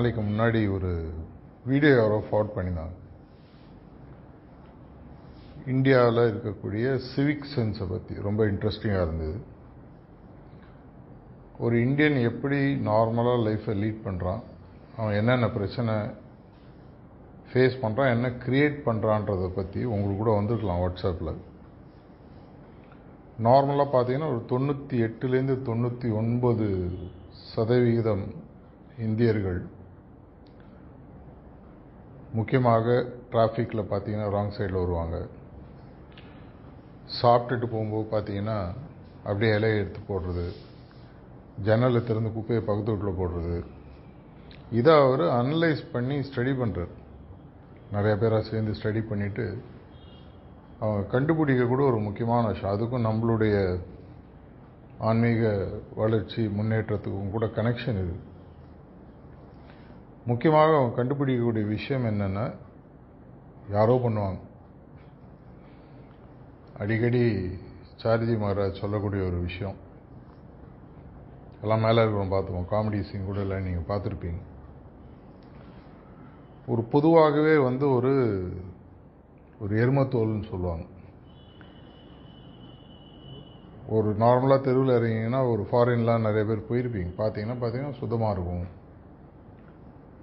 நாளைக்கு முன்னாடி ஒரு வீடியோ யாரோ ஃபார்வர்ட் பண்ணியிருந்தாங்க இந்தியாவில் இருக்கக்கூடிய சிவிக் சென்ஸை பற்றி ரொம்ப இன்ட்ரெஸ்டிங்காக இருந்தது. ஒரு இந்தியன் எப்படி நார்மலாக லைஃப்பை லீட் பண்ணுறான் அவன் என்னென்ன பிரச்சனை ஃபேஸ் பண்ணுறான் என்ன க்ரியேட் பண்ணுறான்றதை பற்றி உங்களுக்கு கூட வந்துருக்கலாம் வாட்ஸ்அப்பில் நார்மலாக பார்த்தீங்கன்னா ஒரு தொண்ணூற்றி எட்டுலேருந்து தொண்ணூற்றி ஒன்பது சதவிகிதம் இந்தியர்கள் முக்கியமாக டிராஃபிக்கில் பார்த்தீங்கன்னா ராங் சைடில் வருவாங்க. சாப்பிட்டுட்டு போகும்போது பார்த்தீங்கன்னா அப்படியே இலையை எடுத்து போடுறது. ஜன்னலை திறந்து குப்பையை பக்கத்து வீட்டில் போடுறது. இதை அவர் அனலைஸ் பண்ணி ஸ்டடி பண்ணுறார் நிறையா பேராக சேர்ந்து ஸ்டடி பண்ணிவிட்டு அவங்க கண்டுபிடிக்க கூட ஒரு முக்கியமான விஷயம். அதுக்கும் நம்மளுடைய ஆன்மீக வளர்ச்சி முன்னேற்றத்துக்கும் கூட கனெக்ஷன் இருக்குது முக்கியமாக அவங்க கண்டுபிடிக்கக்கூடிய விஷயம் என்னென்னா யாரோ பண்ணுவாங்க. அடிக்கடி சாரிஜி மகாராஜ் சொல்லக்கூடிய ஒரு விஷயம். எல்லாம் மேலே இருக்கிறோம் பார்த்துப்போம். காமெடி சீன் கூட இல்லை நீங்கள் பார்த்துருப்பீங்க. ஒரு பொதுவாகவே வந்து ஒரு ஒரு எருமத்தோல்னு சொல்லுவாங்க. ஒரு நார்மலாக தெருவில் இறங்கிங்கன்னா ஒரு ஃபாரின்லாம் நிறைய பேர் போயிருப்பீங்க. பார்த்தீங்கன்னா பார்த்தீங்கன்னா சுத்தமாக இருக்கும்.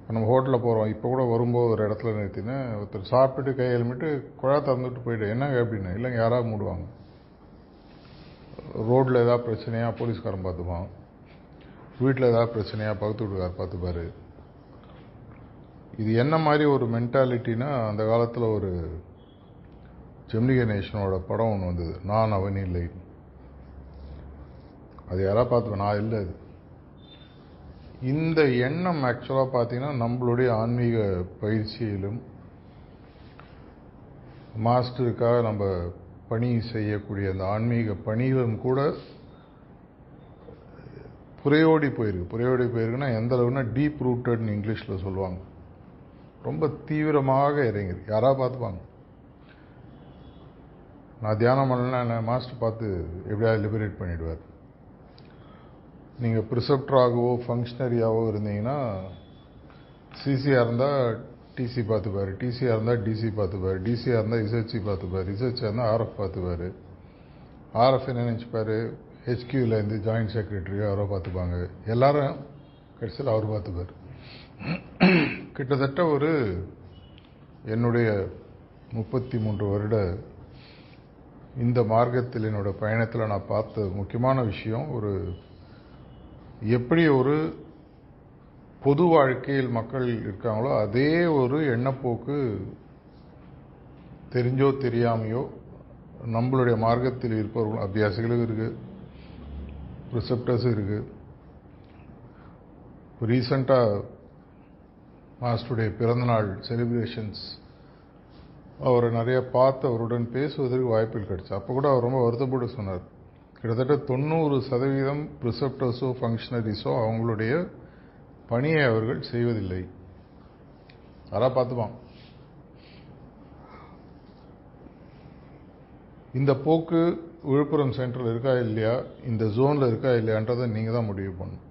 நம்ம ஹோட்டலில் போகிறோம் இப்போ கூட வரும்போது ஒரு இடத்துல நிறுத்தினேன் ஒருத்தர் சாப்பிட்டுட்டு கை எழுமிட்டு குழா திறந்துட்டு போயிட்டு என்னங்க அப்படின்னு? இல்லைங்க யாராவது மூடுவாங்க. ரோட்டில் ஏதாவது பிரச்சனையாக போலீஸ்காரன் பார்த்துப்பான். வீட்டில் ஏதாவது பிரச்சனையாக பக்கத்து வீட்டுக்கார் பார்த்துப்பாரு. இது என்ன மாதிரி ஒரு மென்டாலிட்டினா அந்த காலத்தில் ஒரு ஜெமினி கணேசனோட படம் ஒன்று வந்தது. நான் அவன் இல்லை. அது யாராவது பார்த்துப்பேன். நான் இல்லை. அது இந்த எண்ணம் ஆக்சுவலாக பார்த்தீங்கன்னா நம்மளுடைய ஆன்மீக பயிற்சியிலும் மாஸ்டருக்காக நம்ம பணி செய்யக்கூடிய அந்த ஆன்மீக பணியிலும் கூட புறையோடி போயிருக்கு. புறையோடி போயிருக்குன்னா எந்த அளவுனா டீப் ரூட்டட்னு இங்கிலீஷில் சொல்லுவாங்க. ரொம்ப தீவிரமாக இறங்கிருக்கு. யாராக பார்த்துப்பாங்க? நான் தியானம் பண்ணலாம் என்ன? மாஸ்டர் பார்த்து எப்படியாவது லிபரேட் பண்ணிவிடுவார் நீங்கள் ப்ரிசப்டராகவோ ஃபங்க்ஷனரியாகவோ இருந்தீங்கன்னா சிசியாக இருந்தால் டிசி பார்த்துப்பார். டிசியாக இருந்தால் டிசி பார்த்துப்பார். டிசியாக இருந்தால் ரிசர்ச்சி பார்த்துப்பார். ரிசர்ச்சாக இருந்தால் ஆர்எஃப் பார்த்துப்பார். ஆர்எஃப் என்ன நினச்சிப்பார்? ஹெச்கியூலேருந்து ஜாயிண்ட் செக்ரட்டரி அவரோ பார்த்துப்பாங்க. எல்லாரும் கடைசியில் அவர் பார்த்துப்பார். கிட்டத்தட்ட ஒரு என்னுடைய முப்பத்தி மூன்று வருட இந்த மார்க்கத்தில் என்னோட பயணத்தில் நான் பார்த்த முக்கியமான விஷயம் ஒரு எப்படி ஒரு பொது வாழ்க்கையில் மக்கள் இருக்காங்களோ அதே ஒரு எண்ணப்போக்கு தெரிஞ்சோ தெரியாமையோ நம்மளுடைய மார்க்கத்தில் இருப்பவர்கள் அபியாசிகளும் இருக்குது ரிசப்டர்ஸும் இருக்குது ரீசண்டாக மாஸ்டருடைய பிறந்தநாள் செலிப்ரேஷன்ஸ் அவரை நிறைய பார்த்து அவருடன் பேசுவதற்கு வாய்ப்புகள் கிடைச்சு அப்போ கூட அவர் ரொம்ப வருத்தப்பட்டு சொன்னார். கிட்டத்தட்ட தொண்ணூறு சதவீதம் ப்ரிசப்டர்ஸோ ஃபங்க்ஷனரிஸோ அவங்களுடைய பணியை அவர்கள் செய்வதில்லை. அதான் பார்த்துப்பான்? இந்த போக்கு விழுப்புரம் சென்டரில் இருக்கா இல்லையா? இந்த ஜோனில் இருக்கா இல்லையான்றதை நீங்கள் தான் முடிவு பண்ணணும்.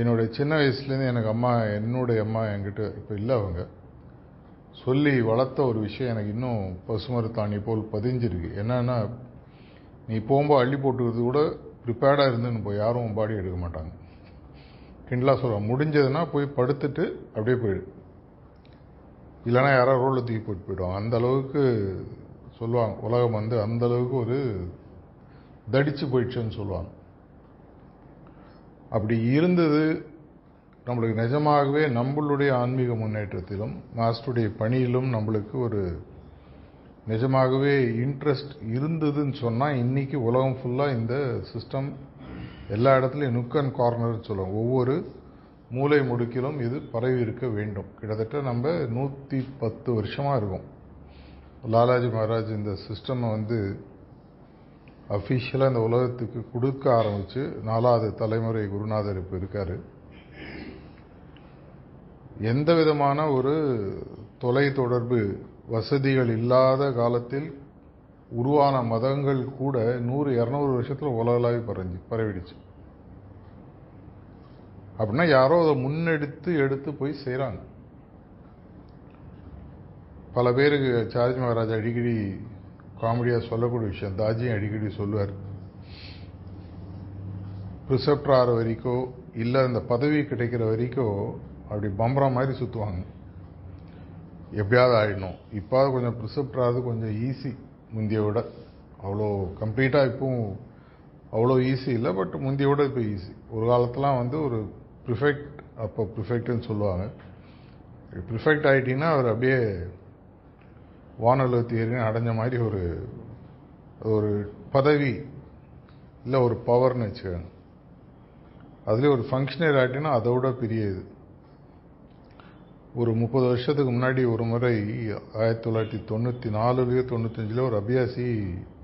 என்னுடைய சின்ன வயசுலேருந்து எனக்கு அம்மா என்னுடைய அம்மா என்கிட்ட இப்போ இல்லை அவங்க. சொல்லி வளர்த்த ஒரு விஷயம் எனக்கு இன்னும் பசுமரத்தாணி போல் பதிஞ்சிருக்கு. என்னன்னா நீ போகும்போது அள்ளி போட்டுக்கிறது கூட ப்ரிப்பேர்டாக இருந்துன்னு போய் யாரும் பாடி எடுக்க மாட்டாங்க. கிண்டலாக சொல்லுவாங்க. முடிஞ்சதுன்னா போய் படுத்துட்டு அப்படியே போயிடு. இல்லைனா யாராவது ரோலில் தூக்கி போட்டு போயிடுவாங்க. அந்த அளவுக்கு சொல்லுவாங்க. உலகம் வந்து அந்த அளவுக்கு ஒரு தடிச்சு போயிடுச்சுன்னு சொல்லுவாங்க. அப்படி இருந்தது நம்மளுக்கு நிஜமாகவே நம்மளுடைய ஆன்மீக முன்னேற்றத்திலும் மாஸ்டருடைய பணியிலும் நம்மளுக்கு ஒரு நிஜமாகவே இன்ட்ரெஸ்ட் இருந்ததுன்னு சொன்னால் இன்றைக்கி உலகம் ஃபுல்லாக இந்த சிஸ்டம் எல்லா இடத்துலையும் நுக் அண்ட் கார்னர்னு சொல்லுவோம் ஒவ்வொரு மூளை முடுக்கிலும் இது பரவி இருக்க வேண்டும். கிட்டத்தட்ட நம்ம நூற்றி பத்து வருஷமாக இருக்கும். லாலாஜி மகாராஜ் இந்த சிஸ்டம்மை வந்து அஃபிஷியலாக இந்த உலகத்துக்கு கொடுக்க ஆரம்பித்து நாலாவது தலைமுறை குருநாதர் இப்போ இருக்கார். எந்த விதமான ஒரு தொலை தொடர்பு வசதிகள் இல்லாத காலத்தில் உருவான மதங்கள் கூட நூறு இரநூறு வருஷத்தில் உலகளாவி பரஞ்சு பரவிடுச்சு. அப்படின்னா யாரோ அதை முன்னெடுத்து எடுத்து போய் செய்கிறாங்க பல பேருக்கு சார்ஜ் மகாராஜ் அடிக்கடி காமெடியாக சொல்லக்கூடிய விஷயம் தாஜியும் அடிக்கடி சொல்லுவார். ப்ரிசெப்டர் ஆகிற வரைக்கும் இல்லை அந்த பதவி கிடைக்கிற வரைக்கும் அப்படி பம்பரம் மாதிரி சுற்றுவாங்க எப்படியாவது ஆகிடணும் இப்போ கொஞ்சம் ப்ரிசெப்டர் கொஞ்சம் ஈஸி முந்திய விட. அவ்வளோ கம்ப்ளீட்டாக இப்பவும் அவ்வளோ ஈஸி இல்லை பட் முந்திய விட இப்போ ஈஸி ஒரு காலத்துலாம் வந்து ஒரு ப்ரிஃபெக்ட் அப்போ ப்ரிஃபெக்ட்னு சொல்லுவாங்க. ப்ரிஃபெக்ட் ஆகிட்டிங்கன்னா அவர் அப்படியே வானொலி ஏறினு அடைஞ்ச மாதிரி ஒரு ஒரு பதவி இல்லை ஒரு பவர்னு வச்சுக்கோங்க. அதுலேயே ஒரு ஃபங்க்ஷனர் ஆகிட்டிங்கன்னா அதை விட பெரிய இது. ஒரு முப்பது வருஷத்துக்கு முன்னாடி ஒரு முறை ஆயிரத்தி தொள்ளாயிரத்தி தொண்ணூற்றி நாலுலேயோ தொண்ணூத்தஞ்சில் ஒரு அபியாசி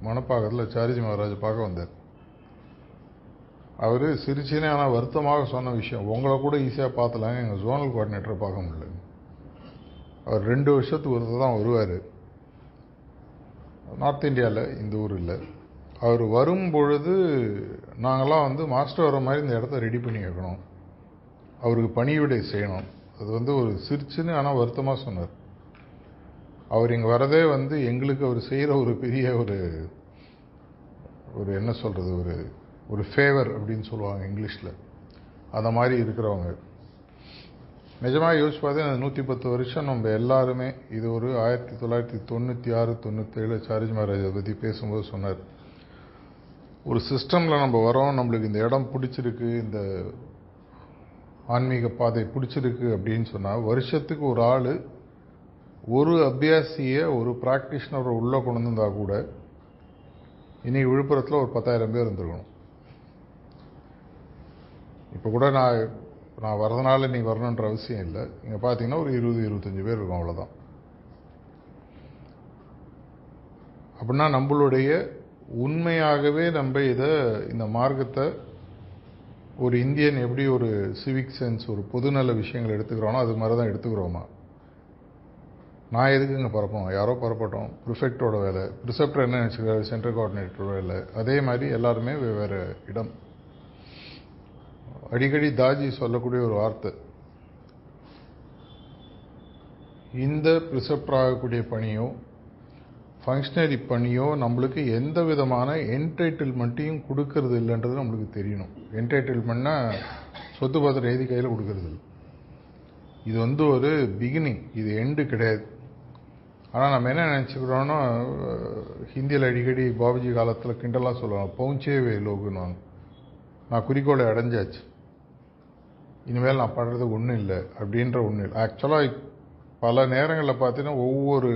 மணப்பாக்கத்தில் சாரிஜி மகாராஜ் பார்க்க வந்தார். அவர் சிரிச்சினே ஆனால் வருத்தமாக சொன்ன விஷயம் உங்களை கூட ஈஸியாக பார்த்தலாங்க எங்கள் ஜோனல் கோஆர்டினேட்டரை பார்க்க முடியல. அவர் ரெண்டு வருஷத்துக்கு ஒருத்தர் தான் வருவார். நார்த் இந்தியாவில் இந்த ஊரில். அவர் வரும் பொழுது நாங்களாம் வந்து மாஸ்டர் வர மாதிரி இந்த இடத்த ரெடி பண்ணி வைக்கணும். அவருக்கு பணிவிடை செய்யணும். அது வந்து ஒரு சிரிச்சுன்னு ஆனால் வருத்தமாக சொன்னார். அவர் இங்கே வரதே வந்து எங்களுக்கு அவர் செய்கிற ஒரு பெரிய ஒரு ஒரு என்ன சொல்கிறது ஒரு ஒரு ஃபேவர் அப்படின்னு சொல்லுவாங்க இங்கிலீஷில். அந்த மாதிரி இருக்கிறவங்க. நிஜமாக யோசிச்சு பார்த்தா அந்த நூற்றி பத்து வருஷம் நம்ம எல்லாருமே இது ஒரு ஆயிரத்தி தொள்ளாயிரத்தி தொண்ணூற்றி ஆறு தொண்ணூற்றேழு சாரிஜ் மகாராஜை பற்றி பேசும்போது சொன்னார். ஒரு சிஸ்டமில் நம்ம வரோம் நம்மளுக்கு இந்த இடம் பிடிச்சிருக்கு இந்த ஆன்மீக பாதை பிடிச்சிருக்கு அப்படின்னு சொன்னால் வருஷத்துக்கு ஒரு ஆள் ஒரு அபியாசியை ஒரு ப்ராக்டிஷனரை உள்ளே கொண்டு வந்திருந்தா கூட இன்றைக்கி விழுப்புரத்தில் ஒரு பத்தாயிரம் பேர் இருந்திருக்கணும். இப்போ கூட நான் நான் வரதுனால நீங்கள் வரணுன்ற அவசியம் இல்லை. இங்கே பார்த்தீங்கன்னா ஒரு இருபது இருபத்தஞ்சி பேர் இருக்கும் அவ்வளோதான் அப்படின்னா நம்மளுடைய உண்மையாகவே நம்ம இதை இந்த மார்க்கத்தை ஒரு இந்தியன் எப்படி ஒரு சிவிக் சென்ஸ் ஒரு பொதுநல விஷயங்கள் எடுத்துக்கிறோனோ அது மாதிரி தான் எடுத்துக்கிறோமா? நான் எதுக்குங்க பரப்போம் யாரோ பரப்பட்டோம். ப்ரிஃபெக்டோட வேலை. ப்ரிசெப்டர் என்ன நினச்சிக்கிறாரு? சென்ட்ரல் கோஆர்டினேட்டர் வேலை. அதே மாதிரி எல்லாருமே வெவ்வேறு இடம். அடிக்கடி தாஜி சொல்லக்கூடிய ஒரு வார்த்தை. இந்த ப்ரிசெப்டர் ஆகக்கூடிய பணியோ ஃபங்க்ஷனரி பணியோ நம்மளுக்கு எந்த விதமான என்டைட்டில்மெண்ட்டையும் கொடுக்கறது இல்லைன்றது நம்மளுக்கு தெரியணும். என்டைட்டில்மெண்ட்னா சொத்து பத்திரம் எழுதி கையில் கொடுக்கறது இது வந்து ஒரு பிகினிங் இது எண்டு கிடையாது. ஆனால் நம்ம என்ன நினச்சிக்கிறோன்னா ஹிந்தியில் அடிக்கடி பாபுஜி காலத்தில் கிண்டலாக சொல்லுவாங்க பவுஞ்சேவே லோகுன்னுவாங்க. நான் குறிக்கோளை அடைஞ்சாச்சு. இனிமேல் நான் பண்ணுறது ஒன்றும் இல்லை அப்படின்ற ஒன்றும் இல்லை. ஆக்சுவலாக பல நேரங்களில் பார்த்தீங்கன்னா ஒவ்வொரு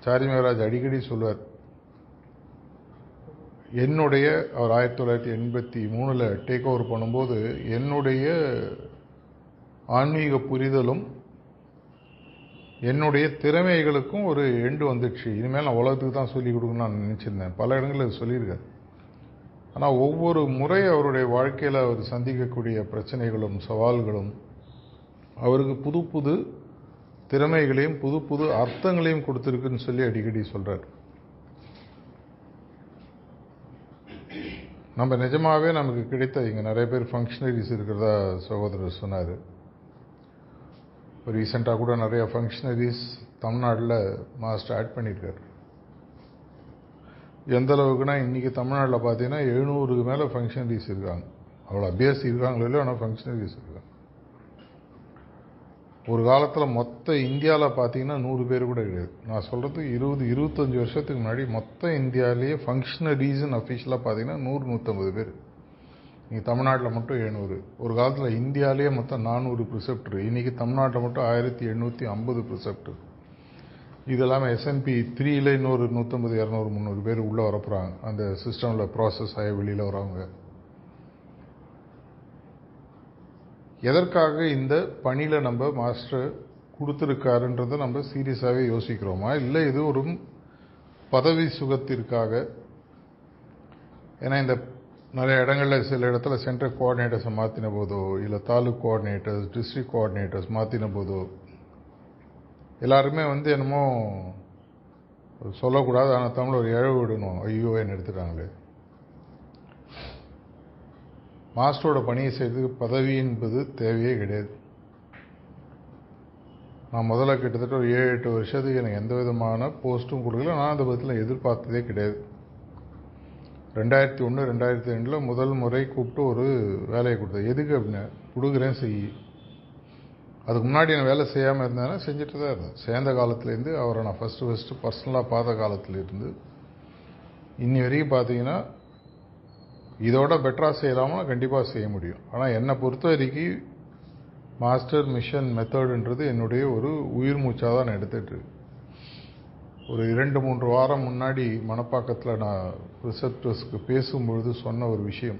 சாரி மகராஜ் அடிக்கடி சொல்லுவார். என்னுடைய அவர் ஆயிரத்தி தொள்ளாயிரத்தி எண்பத்தி மூணில் டேக் ஓவர் பண்ணும்போது என்னுடைய ஆன்மீக புரிதலும் என்னுடைய திறமைகளுக்கும் ஒரு எண்டு வந்துடுச்சு. இனிமேல் நான் உலகத்துக்கு தான் சொல்லிக் கொடுக்கணும்னு நான் நினச்சிருந்தேன். பல இடங்களில் சொல்லியிருக்காரு. ஆனால் ஒவ்வொரு முறை அவருடைய வாழ்க்கையில் அவர் சந்திக்கக்கூடிய பிரச்சனைகளும் சவால்களும் அவருக்கு புது புது திறமைகளையும் புது புது அர்த்தங்களையும் கொடுத்துருக்குன்னு சொல்லி அடிக்கடி சொல்கிறார் நம்ம நிஜமாகவே நமக்கு கிடைத்த இங்கே நிறைய பேர் ஃபங்க்ஷனரிஸ் இருக்கிறதா சகோதரர் சொன்னார். இப்போ ரீசெண்டாக கூட நிறைய ஃபங்க்ஷனரிஸ் தமிழ்நாட்டில் மாஸ்டர் ஆட் பண்ணியிருக்காரு. எந்த அளவுக்குனா இன்றைக்கி தமிழ்நாட்டில் பார்த்தீங்கன்னா எழுநூறுக்கு மேலே ஃபங்க்ஷனரிஸ் இருக்காங்க. அவ்வளோ அபியாசி இருக்காங்களோ இல்லையோ ஆனால் ஃபங்க்ஷனரிஸ் இருக்காங்க. ஒரு காலத்தில் மொத்த இந்தியாவில் பார்த்தீங்கன்னா நூறு பேர் கூட கிடையாது. நான் சொல்கிறது இருபது இருபத்தஞ்சி வருஷத்துக்கு முன்னாடி மொத்த இந்தியாவிலேயே ஃபங்க்ஷனரிஸ்ன்னு அஃபிஷியலாக பார்த்தீங்கன்னா நூறு நூற்றம்பது பேர். இங்கே தமிழ்நாட்டில் மட்டும் எழுநூறு. ஒரு காலத்தில் இந்தியாவிலேயே மொத்தம் நானூறு ப்ரிசெப்டர் இன்றைக்கி தமிழ்நாட்டில் மட்டும் ஆயிரத்தி எண்ணூற்றி ஐம்பது ப்ரிசெப்டர் இது இல்லாமல் எஸ்என்பி த்ரீயில் இன்னொரு நூற்றம்பது இரநூறு முந்நூறு பேர் உள்ளே வரப்போகிறாங்க அந்த சிஸ்டமில் ப்ராசஸ் ஆகி வெளியில் வரவங்க எதற்காக இந்த பணியில் நம்ம மாஸ்டர் கொடுத்துருக்காருன்றதை நம்ம சீரியஸாகவே யோசிக்கிறோமா? இல்லை இது ஒரு பதவி சுகத்திற்காக? ஏன்னா இந்த நிறைய இடங்களில் சில இடத்துல சென்ட்ரல் கோஆர்டினேட்டர்ஸை மாற்றின போதோ இல்லை தாலுக் கோஆர்டினேட்டர்ஸ் டிஸ்ட்ரிக்ட் கோஆர்டினேட்டர்ஸ் மாற்றின போதோ எல்லாருமே வந்து என்னமோ சொல்லக்கூடாது ஆனால் தமிழ் ஒரு இழவு விடணும் ஐயோ என்ன எடுத்துட்டாங்களே. மாஸ்டரோட பணியை செய்து பதவி என்பது தேவையே கிடையாது. நான் முதல்ல கிட்டத்தட்ட ஒரு ஏழு எட்டு வருஷத்துக்கு எனக்கு எந்த விதமான போஸ்ட்டும் கொடுக்கல. நான் அந்த பதத்தில் எதிர்பார்த்ததே கிடையாது. ரெண்டாயிரத்தி ஒன்று ரெண்டாயிரத்தி ரெண்டில் முதல் முறை கூப்பிட்டு ஒரு வேலையை கொடுத்தேன். எதுக்கு அப்படின்னு கொடுக்குறேன் செய் அதுக்கு முன்னாடி நான் வேலை செய்யாமல் இருந்தேன்னா செஞ்சுட்டு தான் இருந்தேன். சேர்ந்த காலத்துலேருந்து அவரை நான் ஃபஸ்ட்டு ஃபஸ்ட்டு பர்சனலாக பார்த்த காலத்துலேருந்து இன்னி வரைக்கும் பார்த்தீங்கன்னா இதோட பெட்டராக செய்யலாமா? கண்டிப்பாக செய்ய முடியும். ஆனால் என்னை பொறுத்த வரைக்கும் மாஸ்டர் மிஷன் மெத்தடுன்றது என்னுடைய ஒரு உயிர் மூச்சாக தான் நான் எடுத்துகிட்டு ஒரு இரண்டு மூன்று வாரம் முன்னாடி மணப்பாக்கத்தில் நான் ரிசப்டர்ஸ்க்கு பேசும்பொழுது சொன்ன ஒரு விஷயம்.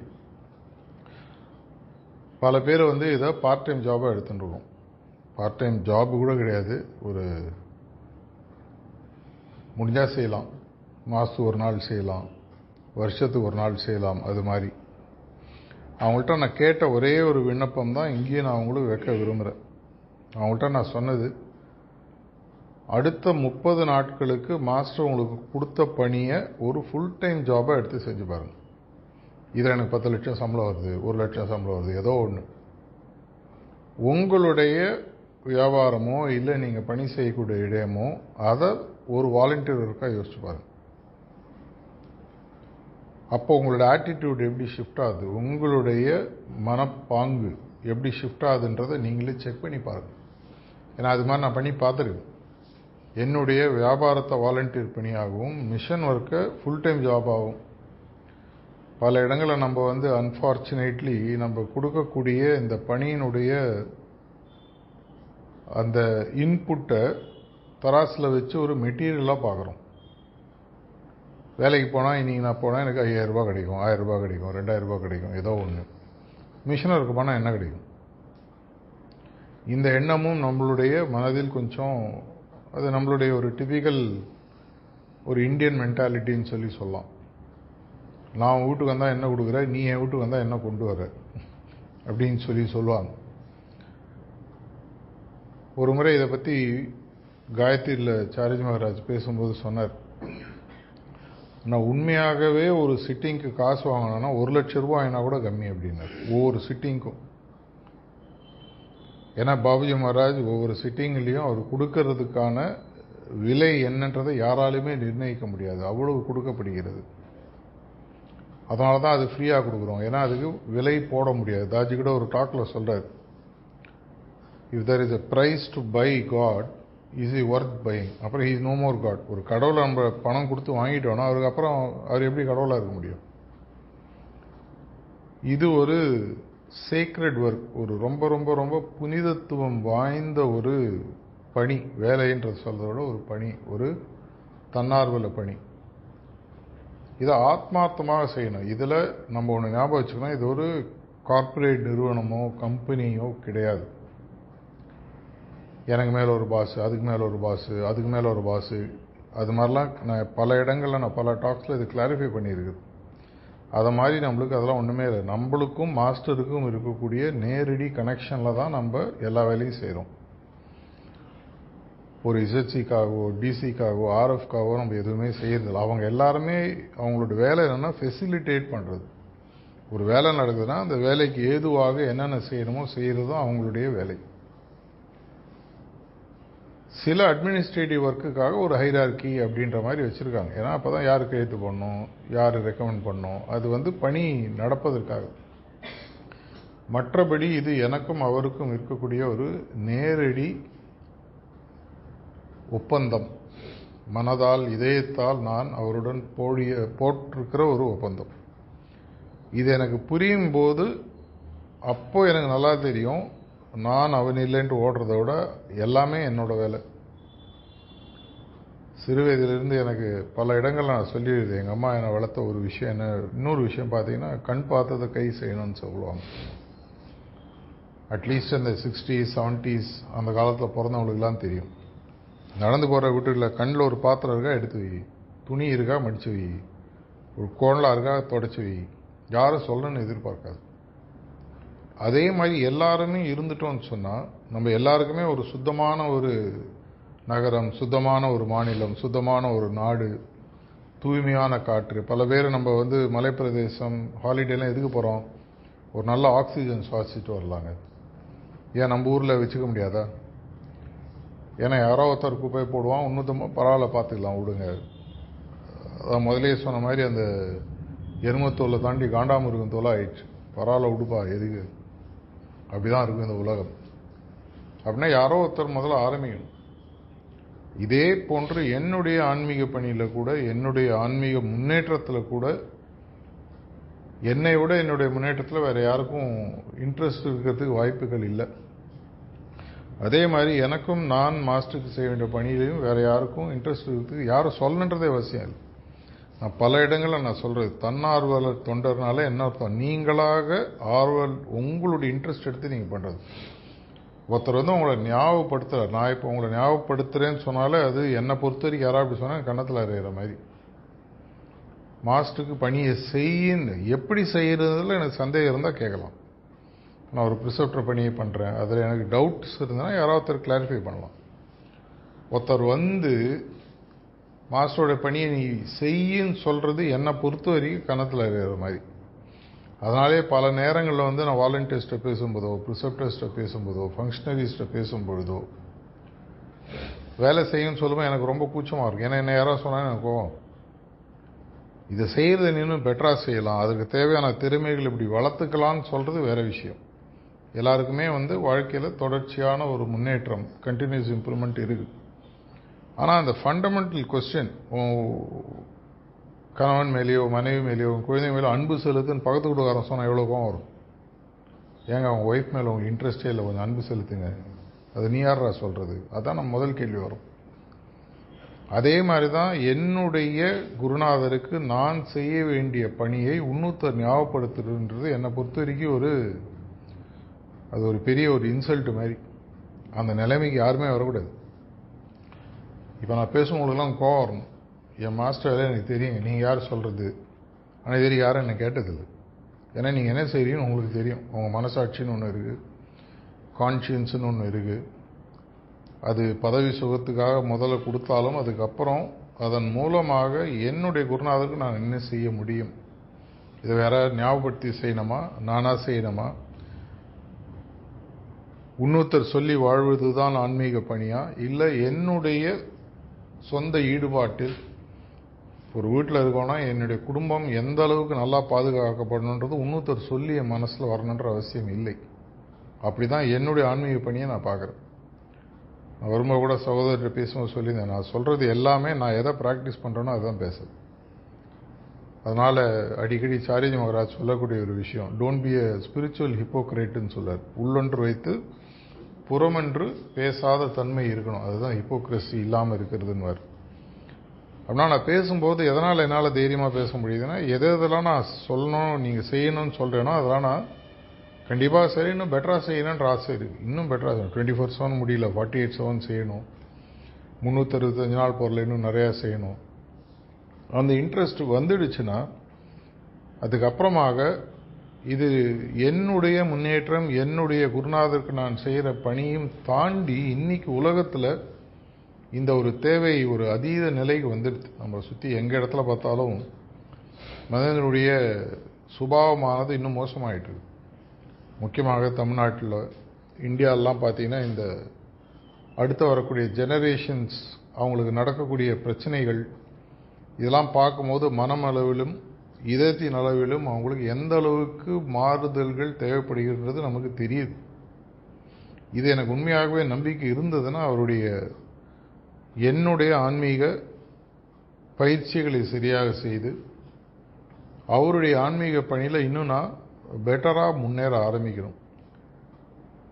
பல பேர் வந்து இதை பார்ட் டைம் ஜாபாக எடுத்துட்டுருக்கோம் பார்ட் டைம் ஜாப் கூட கிடையாது. ஒரு முடிஞ்சால் செய்யலாம். மாதத்துக்கு ஒரு நாள் செய்யலாம். வருஷத்துக்கு ஒரு நாள் செய்யலாம் அது மாதிரி. அவங்கள்ட்ட நான் கேட்ட ஒரே ஒரு விண்ணப்பம் தான் இங்கேயும் நான் அவங்களும் வைக்க விரும்புகிறேன் அவங்கள்ட்ட நான் சொன்னது அடுத்த முப்பது நாட்களுக்கு மாஸ்டர் உங்களுக்கு கொடுத்த பணியை ஒரு ஃபுல் டைம் ஜாபாக எடுத்து செஞ்சு பாருங்கள் இதில் எனக்கு பத்து லட்சம் சம்பளம் வருது ஒரு லட்சம் சம்பளம் வருது ஏதோ ஒன்று உங்களுடைய வியாபாரமோ இல்லை நீங்கள் பணி செய்யக்கூடிய இடமோ அதை ஒரு வாலண்டியர் இருக்கா யோசிச்சு பாருங்கள் அப்போ உங்களோட ஆட்டிடியூட் எப்படி ஷிஃப்ட் ஆகுது? உங்களுடைய மனப்பாங்கு எப்படி ஷிஃப்ட் ஆகுதுன்றதை நீங்களே செக் பண்ணி பாருங்கள் ஏன்னா அது மாதிரி நான் பண்ணி பார்த்துருக்கேன். என்னுடைய வியாபாரத்தை வாலண்டியர் பணியாகவும் மிஷன் ஒர்க்கை ஃபுல் டைம் ஜாபாகவும் பல இடங்களில் நம்ம வந்து அன்ஃபார்ச்சுனேட்லி நம்ம கொடுக்கக்கூடிய இந்த பணியினுடைய அந்த இன்புட்டை தராசில் வச்சு ஒரு மெட்டீரியலாக பார்க்குறோம். வேலைக்கு போனால் இன்றைக்கி நான் போனால் எனக்கு ஐயாயிரரூபா கிடைக்கும் ஆயிரரூபா கிடைக்கும் ரெண்டாயிரரூபா கிடைக்கும் ஏதோ ஒன்று மிஷினருக்கு போனால் என்ன கிடைக்கும்? இந்த எண்ணமும் நம்மளுடைய மனதில் கொஞ்சம் அது நம்மளுடைய ஒரு டிபிக்கல் ஒரு இந்தியன் மென்டாலிட்டின்னு சொல்லி சொல்லலாம். நான் வீட்டுக்கு வந்தால் என்ன கொடுக்குற நீ என் வீட்டுக்கு வந்தால் என்ன கொண்டு வர? அப்படின்னு சொல்லி சொல்லுவாங்க. ஒரு முறை இதை பற்றி காயத்ரியில் சாரஜ் மகாராஜ் பேசும்போது சொன்னார். நான் உண்மையாகவே ஒரு சிட்டிங்க்கு காசு வாங்கினேன்னா ஒரு லட்ச ரூபா ஆயினா கூட கம்மி அப்படின்னாரு. ஒவ்வொரு சிட்டிங்க்கும் ஏன்னா பாபுஜி மகாராஜ் ஒவ்வொரு சிட்டிங்லேயும் அவர் கொடுக்கறதுக்கான விலை என்னன்றதை யாராலுமே நிர்ணயிக்க முடியாது. அவ்வளவு கொடுக்கப்படுகிறது. அதனால தான் அது ஃப்ரீயாக கொடுக்குறோம். ஏன்னா அதுக்கு விலை போட முடியாது. தாஜி கூட ஒரு டாக்கில் சொல்கிறார் if there is a price to buy God is it worth buying அப்புறம் இஸ் நோ மோர் காட் ஒரு கடவுளை நம்ம பணம் கொடுத்து வாங்கிட்டோம்னா அவருக்கு அப்புறம் அவர் எப்படி கடவுளாக இருக்க முடியும்? இது ஒரு சேக்ரெட் ஒர்க் ஒரு ரொம்ப ரொம்ப ரொம்ப புனிதத்துவம் வாய்ந்த ஒரு பணி. வேலைன்ற சொல்கிறத விட ஒரு பணி. ஒரு தன்னார்வல பணி. இதை ஆத்மார்த்தமாக செய்யணும். இதில் நம்ம ஒன்று ஞாபகம் வச்சுக்கணும். இது ஒரு கார்ப்பரேட் நிறுவனமோ கம்பெனியோ கிடையாது. எனக்கு மேலே ஒரு பாஸ் அதுக்கு மேலே ஒரு பாஸு அதுக்கு மேலே ஒரு பாஸு அது மாதிரிலாம் நான் பல இடங்களில் நான் பல டாக்ஸில் இது கிளாரிஃபை பண்ணியிருக்குது. அதை மாதிரி நம்மளுக்கு அதெல்லாம் ஒன்றுமே இல்லை. நம்மளுக்கும் மாஸ்டருக்கும் இருக்கக்கூடிய நேரடி கனெக்ஷனில் தான் நம்ம எல்லா வேலையும் செய்கிறோம் ஒரு இசட்சிக்காகவோ டிசிக்காகவோ ஆர்எஃப்காகவோ நம்ம எதுவுமே செய்யறதில்ல அவங்க எல்லாருமே அவங்களோட வேலை என்னென்னா ஃபெசிலிட்டேட் பண்ணுறது ஒரு வேலை நடக்குதுன்னா அந்த வேலைக்கு ஏதுவாக என்னென்ன செய்யணுமோ செய்கிறது தான் அவங்களுடைய வேலை. சில அட்மினிஸ்ட்ரேட்டிவ் ஒர்க்குக்காக ஒரு ஹைரார்கி அப்படின்ற மாதிரி வச்சுருக்காங்க. ஏன்னா அப்போ தான் யார் கையெழுத்து பண்ணும் யார் ரெக்கமெண்ட் பண்ணணும் அது வந்து பணி நடப்பதற்காக. மற்றபடி இது எனக்கும் அவருக்கும் இருக்கக்கூடிய ஒரு நேரடி ஒப்பந்தம். மனதால் இதயத்தால் நான் அவருடன் போடிய போட்டிருக்கிற ஒரு ஒப்பந்தம். இது எனக்கு புரியும் போது அப்போது எனக்கு நல்லா தெரியும். நான் அவன் இல்லைன்ட்டு ஓடுறத விட எல்லாமே என்னோட வேலை. சிறு வயதிலிருந்து எனக்கு பல இடங்கள் நான் சொல்லியிருது எங்கள் அம்மா என்னை வளர்த்த ஒரு விஷயம் என்ன இன்னொரு விஷயம் பார்த்தீங்கன்னா கண் பார்த்ததை கை செய்யணும்னு சொல்லுவாங்க. அட்லீஸ்ட் அந்த சிக்ஸ்டீஸ் செவன்ட்டீஸ் அந்த காலத்தில் பிறந்தவங்களுக்குலாம் தெரியும். நடந்து போகிற வீட்டுகளில் கண்ணில் ஒரு பாத்திரம் இருக்கா எடுத்து வை. துணி இருக்கா மடித்து வை. ஒரு கோணலாக இருக்கா தொடச்சி வை. யாரும் சொல்லணும்னு எதிர்பார்க்காது. அதே மாதிரி எல்லாருமே இருந்துட்டோம்னு சொன்னால் நம்ம எல்லாருக்குமே ஒரு சுத்தமான ஒரு நகரம் சுத்தமான ஒரு மாநிலம் சுத்தமான ஒரு நாடு தூய்மையான காற்று. பல பேர் நம்ம வந்து மலைப்பிரதேசம் ஹாலிடேலாம் எதுக்கு போகிறோம் ஒரு நல்ல ஆக்சிஜன் சுவாசிச்சுட்டு வரலாங்க. ஏன் நம்ம ஊரில் வச்சுக்க முடியாதா? ஏன்னா யாரோ ஒருத்தர் குப்பை போடுவான் இன்னொருத்தம் பரவாயில்ல பார்த்துக்கலாம் விடுங்க. அதான் முதலே சொன்ன மாதிரி அந்த எருமத்தோலை தாண்டி காண்டாமிருகம் தோலை ஆயிடுச்சு. பரவாயில்ல விடுப்பா எதுக்கு? அப்படிதான் இருக்கும் இந்த உலகம். அப்படின்னா யாரோ ஒருத்தர் முதல்ல ஆரம்பிக்கணும். இதே போன்று என்னுடைய ஆன்மீக பணியில் கூட என்னுடைய ஆன்மீக முன்னேற்றத்தில் கூட என்னை விட என்னுடைய முன்னேற்றத்தில் வேறு யாருக்கும் இன்ட்ரெஸ்ட் இருக்கிறதுக்கு வாய்ப்புகள் இல்லை. அதே மாதிரி எனக்கும் நான் மாஸ்டருக்கு செய்ய வேண்டிய பணியிலையும் வேறு யாருக்கும் இன்ட்ரெஸ்ட் இருக்கிறதுக்கு யாரும் சொல்லணுன்றதே அவசியம் இல்லை. நான் பல இடங்களில் நான் சொல்கிறது தன்னார்வலர் தொண்டர்னால என்ன அர்த்தம்? நீங்களாக ஆர்வல் உங்களுடைய இன்ட்ரெஸ்ட் எடுத்து நீங்கள் பண்ணுறது ஒருத்தர் வந்து உங்களை ஞாபகப்படுத்துகிறார் நான் இப்போ உங்களை ஞாபகப்படுத்துகிறேன்னு சொன்னாலே அது என்னை பொறுத்த வரைக்கும் யாராவது அப்படி சொன்னால் கன்னத்தில் அறிகிற மாதிரி. மாஸ்டருக்கு பணியை செய்யுன்னு எப்படி செய்யறதுல எனக்கு சந்தேகம் இருந்தால் கேட்கலாம். நான் ஒரு ப்ரிசப்டர் பணியை பண்ணுறேன் அதில் எனக்கு டவுட்ஸ் இருந்ததுன்னா யாராவது ஒருத்தர் கிளாரிஃபை பண்ணலாம். ஒருத்தர் வந்து மாஸ்டரோட பணியை நீ செய்யுன்னு சொல்கிறது என்னை பொறுத்த வரைக்கும் கணத்தில் அறிகிற மாதிரி. அதனாலே பல நேரங்களில் வந்து நான் வாலண்டியர்ஸ்ட்டை பேசும்போதோ ப்ரிசப்டர்ஸ்ட்டை பேசும்போதோ ஃபங்க்ஷனரிஸ்ட்டை பேசும்பொழுதோ வேலை செய்யும்னு சொல்லும்போது எனக்கு ரொம்ப கூச்சமாக இருக்கும் ஏன்னா என்ன யாராவது சொன்னால் எனக்கு கோவம். இதை செய்கிறத இன்னும் பெட்டராக செய்யலாம். அதுக்கு தேவையான திறமைகள் இப்படி வளர்த்துக்கலாம்னு சொல்கிறது வேற விஷயம். எல்லாருக்குமே வந்து வாழ்க்கையில் தொடர்ச்சியான ஒரு முன்னேற்றம் கண்டினியூஸ் இம்ப்ரூவ்மெண்ட் இருக்குது ஆனால் அந்த ஃபண்டமெண்டல் கொஸ்டின் கணவன் மேலேயோ மனைவி மேலேயோ குழந்தை மேலேயோ அன்பு செலுத்துன்னு பக்கத்து வீட்டுக்காரன் சொன்னால் எவ்வளோ கோவம் வரும்? ஏங்க அவங்க ஒய்ஃப் மேலே உங்கள் இன்ட்ரெஸ்டே இல்லை கொஞ்சம் அன்பு செலுத்துங்க. அது நீ யாரா சொல்கிறது அதான் நம்ம முதல் கேள்வி வரும். அதே மாதிரி தான் என்னுடைய குருநாதருக்கு நான் செய்ய வேண்டிய பணியை இன்னொருத்தர் ஞாபகப்படுத்துறதுன்றது என்னை பொறுத்த வரைக்கும் ஒரு அது ஒரு பெரிய ஒரு இன்சல்ட் மாதிரி. அந்த நிலைமைக்கு யாருமே வரக்கூடாது. இப்போ நான் பேசும்போதுலாம் கோவம் வரணும். என் மாஸ்டர் வேலை எனக்கு தெரியும் நீங்கள் யார் சொல்கிறது ஆனால் இது யாரும் என்னை கேட்டதில்லை. ஏன்னா நீங்கள் என்ன செய்றீங்கன்னு உங்களுக்கு தெரியும். உங்கள் மனசாட்சின்னு ஒன்று இருக்குது கான்ஷியன்ஸுன்னு ஒன்று இருக்குது அது பதவி சுகத்துக்காக முதல்ல கொடுத்தாலும் அதுக்கப்புறம் அதன் மூலமாக என்னுடைய குருநாதருக்கு நான் என்ன செய்ய முடியும்? இதை வேற ஞாபகப்படுத்தி செய்யணுமா? நானாக செய்யணுமா? இன்னொருத்தர் சொல்லி வாழ்வது தான் ஆன்மீக பணியா? இல்லை என்னுடைய சொந்த ஈடுபாட்டில் ஒரு வீட்டில் இருக்கோன்னா என்னுடைய குடும்பம் எந்த அளவுக்கு நல்லா பாதுகாக்கப்படணுன்றது இன்னொருத்தர் சொல்லி என் மனசில் வரணுன்ற அவசியம் இல்லை. அப்படி தான் என்னுடைய ஆன்மீக பணியை நான் பார்க்குறேன். நான் வரும்போது கூட சகோதரர்கிட்ட பேசும்போது சொல்லியிருந்தேன் நான் சொல்கிறது எல்லாமே நான் எதை ப்ராக்டிஸ் பண்ணுறேனோ அதுதான் பேசுது அதனால் அடிக்கடி சாரிஜி மகராஜ் சொல்லக்கூடிய ஒரு விஷயம் டோன்ட் பி அ ஸ்பிரிச்சுவல் ஹிப்போக்ரேட்டுன்னு சொல்லார் உள்ளொன்று வைத்து புறமென்று பேசாத தன்மை இருக்கணும். அதுதான் ஹிப்போக்ரஸி இல்லாமல் இருக்கிறதுன்னு அப்படின்னா நான் பேசும்போது எதனால் என்னால் தைரியமாக பேச முடியுதுன்னா எது எதெல்லாம் நான் சொல்லணும் நீங்கள் செய்யணும்னு சொல்கிறேனோ அதெல்லாம் நான் கண்டிப்பாக சரி இன்னும் பெட்டராக செய்யணுன்ற ஆசை இருக்குது இன்னும் பெட்டராக செய்யணும். டுவெண்ட்டி ஃபோர் செவன் முடியல ஃபார்ட்டி எயிட் செவன் செய்யணும். முந்நூற்றறுபத்தஞ்சு நாள் பொருள் இன்னும் நிறையா செய்யணும். அந்த இன்ட்ரெஸ்ட் வந்துடுச்சுன்னா அதுக்கப்புறமாக இது என்னுடைய முன்னேற்றம் என்னுடைய குருநாதருக்கு நான் செய்கிற பணியும் தாண்டி இன்னைக்கு உலகத்தில் இந்த ஒரு தேவை ஒரு அதீத நிலைக்கு வந்துடுது. நம்மளை சுற்றி எங்கள் இடத்துல பார்த்தாலும் மனிதனுடைய சுபாவமானது இன்னும் மோசமாயிட்டு முக்கியமாக தமிழ்நாட்டில் இந்தியாலெலாம் பார்த்தீங்கன்னா இந்த அடுத்து வரக்கூடிய ஜெனரேஷன்ஸ் அவங்களுக்கு நடக்கக்கூடிய பிரச்சனைகள் இதெல்லாம் பார்க்கும்போது மனமளவிலும் இதயத்தின் அளவிலும் அவங்களுக்கு எந்த அளவுக்கு மாறுதல்கள் தேவைப்படுகின்றது நமக்கு தெரியுது. இது எனக்கு உண்மையாகவே நம்பிக்கை இருந்ததுன்னா அவருடைய என்னுடைய ஆன்மீக பயிற்சிகளை சரியாக செய்து அவருடைய ஆன்மீக பணியில் இன்னும் நான் பெட்டராக முன்னேற ஆரம்பிக்கணும்.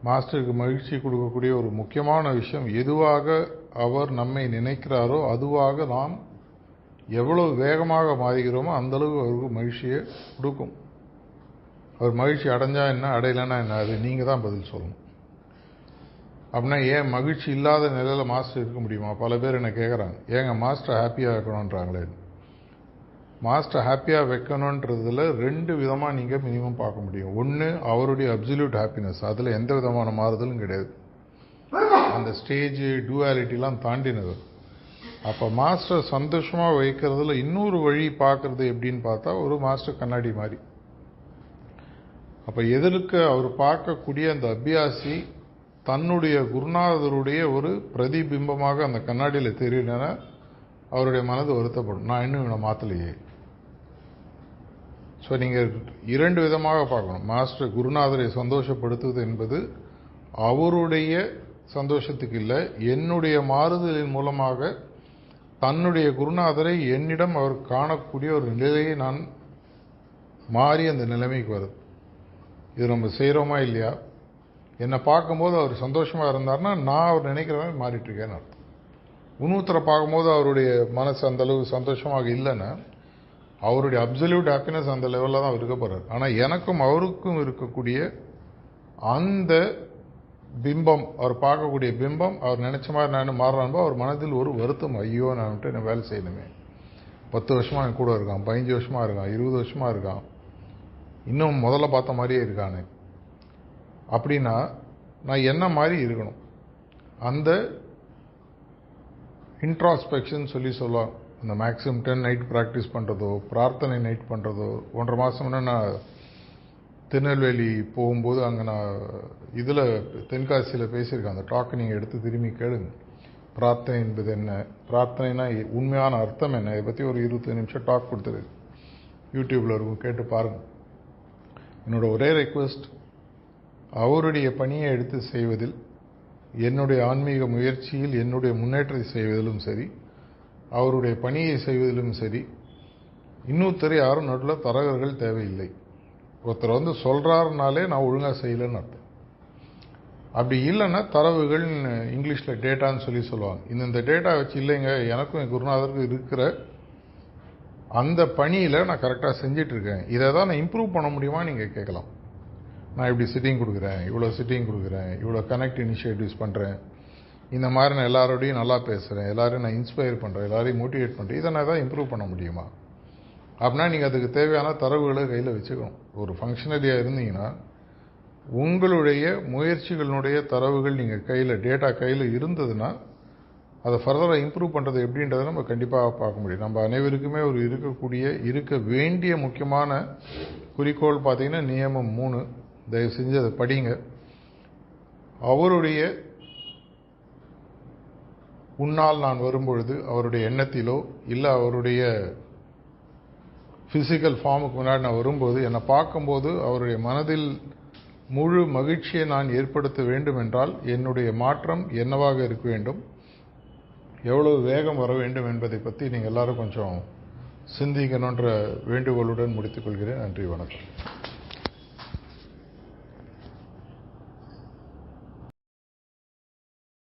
மாஸ்டருக்கு மகிழ்ச்சி கொடுக்கக்கூடிய ஒரு முக்கியமான விஷயம் எதுவாக அவர் நம்மை நினைக்கிறாரோ அதுவாக நாம் எவ்வளவு வேகமாக மாறுகிறோமோ அந்தளவுக்கு அவருக்கு மகிழ்ச்சியை கொடுக்கும். அவர் மகிழ்ச்சி அடைஞ்சா என்ன அடையலைன்னா என்ன? அது நீங்கள் தான் பதில் சொல்லணும். அப்படின்னா ஏன் மகிழ்ச்சி இல்லாத நிலையில் மாஸ்டர் இருக்க முடியுமா? பல பேர் என்ன கேட்குறாங்க ஏங்க மாஸ்டர் ஹாப்பியாக வைக்கணுன்றாங்களே மாஸ்டர் ஹாப்பியாக வைக்கணுன்றதுல ரெண்டு விதமாக நீங்கள் மினிமம் பார்க்க முடியும். ஒன்று அவருடைய அப்சல்யூட் ஹாப்பினஸ் அதில் எந்த விதமான மாறுதலும் கிடையாது. அந்த ஸ்டேஜ் டூவாலிட்டிலாம் தாண்டினது அப்போ மாஸ்டர் சந்தோஷமாக வைக்கிறதுல இன்னொரு வழி பார்க்குறது எப்படின்னு பார்த்தா ஒரு மாஸ்டர் கண்ணாடி மாதிரி. அப்போ எதிர்க்க அவர் பார்க்கக்கூடிய அந்த அபியாசி தன்னுடைய குருநாதருடைய ஒரு பிரதிபிம்பமாக அந்த கண்ணாடியில் தெரியலன்னா அவருடைய மனது வருத்தப்படும். நான் இன்னும் இவனை மாற்றலையே ஸோ நீங்கள் இரண்டு விதமாக பார்க்கணும். மாஸ்டர் குருநாதரை சந்தோஷப்படுத்துவது என்பது அவருடைய சந்தோஷத்துக்கு இல்லை என்னுடைய மாறுதலின் மூலமாக தன்னுடைய குருநாதரை என்னிடம் அவர் காணக்கூடிய ஒரு நிலையை நான் மாறி அந்த நிலைமைக்கு வருது இது நம்ம செய்கிறோமா இல்லையா? என்னை பார்க்கும்போது அவர் சந்தோஷமாக இருந்தார்னா நான் அவர் நினைக்கிற மாதிரி மாறிட்டுருக்கேன்னு அர்த்தம். இன்னொருத்தரை பார்க்கும்போது அவருடைய மனசு அந்த அளவு சந்தோஷமாக இல்லைன்னா அவருடைய அப்சல்யூட் ஹாப்பினஸ் அந்த லெவலில் தான் அவர் இருக்க போகிறார் ஆனால் எனக்கும் அவருக்கும் இருக்கக்கூடிய அந்த பிம்பம் அவர் பார்க்கக்கூடிய பிம்பம் அவர் நினச்ச மாதிரி நான் மாறுறான்போ அவர் மனதில் ஒரு வருத்தம். ஐயோ நான் விட்டு நான் வேலை செய்யணுமே. பத்து வருஷமாக என் கூட இருக்கான் பதினஞ்சு வருஷமாக இருக்கான் இருபது வருஷமாக இருக்கான். இன்னும் முதல்ல பார்த்த மாதிரியே இருக்கானே. அப்படின்னா நான் என்ன மாதிரி இருக்கணும்? அந்த இன்ட்ராஸ்பெக்ஷன் சொல்லி சொல்லலாம் இந்த மேக்ஸிமம் டென் நைட் ப்ராக்டிஸ் பண்ணுறதோ பிரார்த்தனை நைட் பண்ணுறதோ ஒன்றரை மாதம் நான் திருநெல்வேலி போகும்போது அங்கே நான் இதில் தென்காசியில் பேசியிருக்கேன். அந்த டாக்கை நீங்கள் எடுத்து திரும்பி கேளுங்க. பிரார்த்தனை என்பது என்ன? பிரார்த்தனைனா உண்மையான அர்த்தம் என்ன? இதை பற்றி ஒரு இருபத்தஞ்சு நிமிஷம் டாக் கொடுத்துருக்கு யூடியூப்பில் இருக்கும் கேட்டு பாருங்கள் என்னோட ஒரே ரெக்வெஸ்ட் அவருடைய பணியை எடுத்து செய்வதில் என்னுடைய ஆன்மீக முயற்சியில் என்னுடைய முன்னேற்றத்தை செய்வதிலும் சரி அவருடைய பணியை செய்வதிலும் சரி இன்னொருத்தர் யாரும் நடுவில் தரகர்கள் தேவையில்லை. ஒருத்தர் வந்து சொல்கிறாருனாலே நான் ஒழுங்காக செய்யலைன்னு அர்த்தம். அப்படி இல்லைன்னா தரவுகள் இங்கிலீஷில் டேட்டான்னு சொல்லி சொல்லுவாங்க. இந்த டேட்டா வச்சு இல்லைங்க எனக்கும் என் குருநாதருக்கும் இருக்கிற அந்த பணியில் நான் கரெக்டாக செஞ்சிட்ருக்கேன். இதை தான் நான் இம்ப்ரூவ் பண்ண முடியுமா நீங்கள் கேட்கலாம். நான் இப்படி சிட்டிங் கொடுக்குறேன் இவ்வளோ சிட்டிங் கொடுக்குறேன் இவ்வளோ கனெக்ட் இனிஷியேட்டிவ்ஸ் பண்ணுறேன் இந்த மாதிரி நான் எல்லாரோடையும் நல்லா பேசுகிறேன் எல்லோரையும் நான் இன்ஸ்பயர் பண்ணுறேன் எல்லாரையும் மோட்டிவேட் பண்ணுறேன் இதை நான் தான் இம்ப்ரூவ் பண்ண முடியுமா? அப்படின்னா நீங்கள் அதுக்கு தேவையான தரவுகளை கையில் வச்சுக்கணும். ஒரு ஃபங்க்ஷனரியாக இருந்தீங்கன்னா உங்களுடைய முயற்சிகளினுடைய தரவுகள் நீங்கள் கையில் டேட்டா கையில் இருந்ததுன்னா அதை ஃபர்தராக இம்ப்ரூவ் பண்ணுறது எப்படின்றத நம்ம கண்டிப்பாக பார்க்க முடியும். நம்ம அனைவருக்குமே ஒரு இருக்கக்கூடிய இருக்க வேண்டிய முக்கியமான குறிக்கோள் பார்த்தீங்கன்னா நியமம் மூணு. தயவு செஞ்சு அதை படிங்க. அவருடைய உன்னால் நான் வரும்பொழுது அவருடைய எண்ணத்திலோ இல்லை அவருடைய ஃபிசிக்கல் ஃபார்முக்கு முன்னாடி நான் வரும்போது என்னை பார்க்கும்போது அவருடைய மனதில் முழு மகிழ்ச்சியை நான் ஏற்படுத்த வேண்டும் என்றால் என்னுடைய மாற்றம் என்னவாக இருக்க வேண்டும்? எவ்வளவு வேகம் வர வேண்டும் என்பதை பற்றி நீங்கள் எல்லாரும் கொஞ்சம் சிந்திக்கணுன்ற வேண்டுகோளுடன் முடித்துக்கொள்கிறேன் நன்றி வணக்கம்.